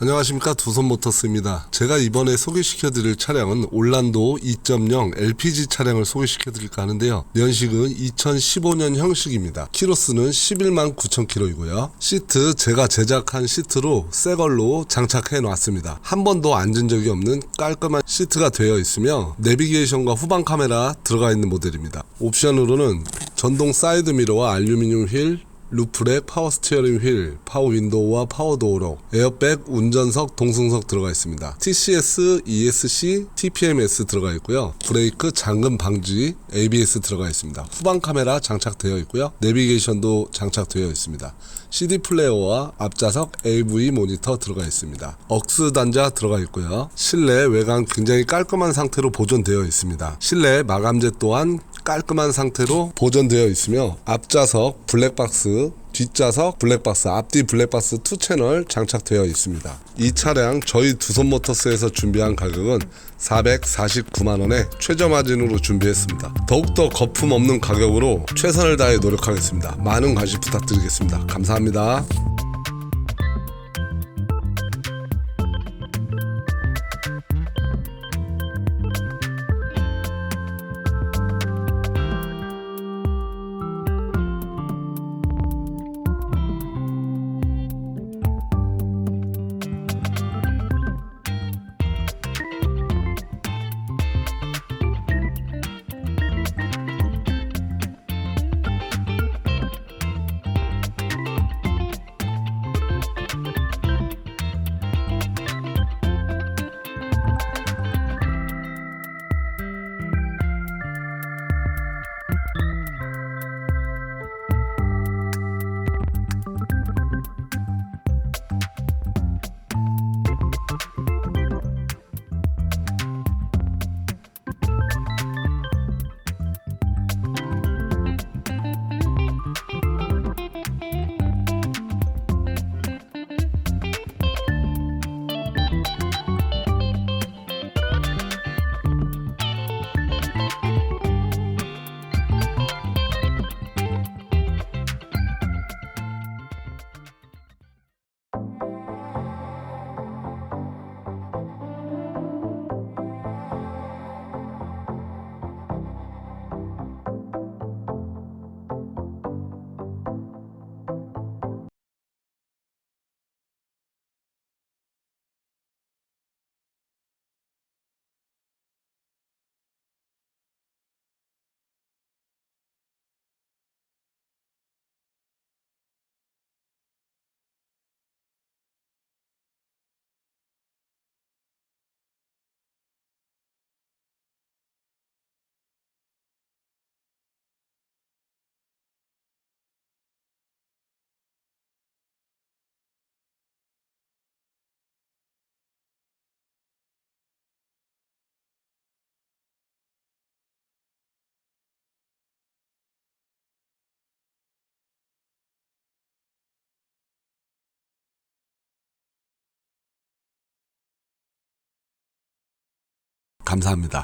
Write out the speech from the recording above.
안녕하십니까 두손 모터스입니다. 제가 이번에 소개시켜드릴 차량은 올란도 2.0 LPG 차량을 소개시켜드릴까 하는데요. 연식은 2015년 형식입니다. 키로수는 11만 9천 킬로이고요. 시트 제가 제작한 시트로 새 걸로 장착해 놨습니다. 한 번도 앉은 적이 없는 깔끔한 시트가 되어 있으며 내비게이션과 후방 카메라 들어가 있는 모델입니다. 옵션으로는 전동 사이드 미러와 알루미늄 휠, 루프렉, 파워 스티어링 휠, 파워 윈도우와 파워 도어로, 에어백, 운전석, 동승석 들어가 있습니다. TCS, ESC, TPMS 들어가 있고요. 브레이크, 잠금 방지, ABS 들어가 있습니다. 후방 카메라 장착되어 있고요. 내비게이션도 장착되어 있습니다. CD 플레이어와 앞좌석 AV 모니터 들어가 있습니다. 억스 단자 들어가 있고요. 실내 외관 굉장히 깔끔한 상태로 보존되어 있습니다. 실내 마감재 또한 깔끔한 상태로 보존되어 있으며 앞좌석 블랙박스 뒷좌석 블랙박스 앞뒤 블랙박스 2 채널 장착되어 있습니다. 이 차량 저희 두손모터스에서 준비한 가격은 449만 원에 최저 마진으로 준비했습니다. 더욱더 거품 없는 가격으로 최선을 다해 노력하겠습니다. 많은 관심 부탁드리겠습니다. 감사합니다 감사합니다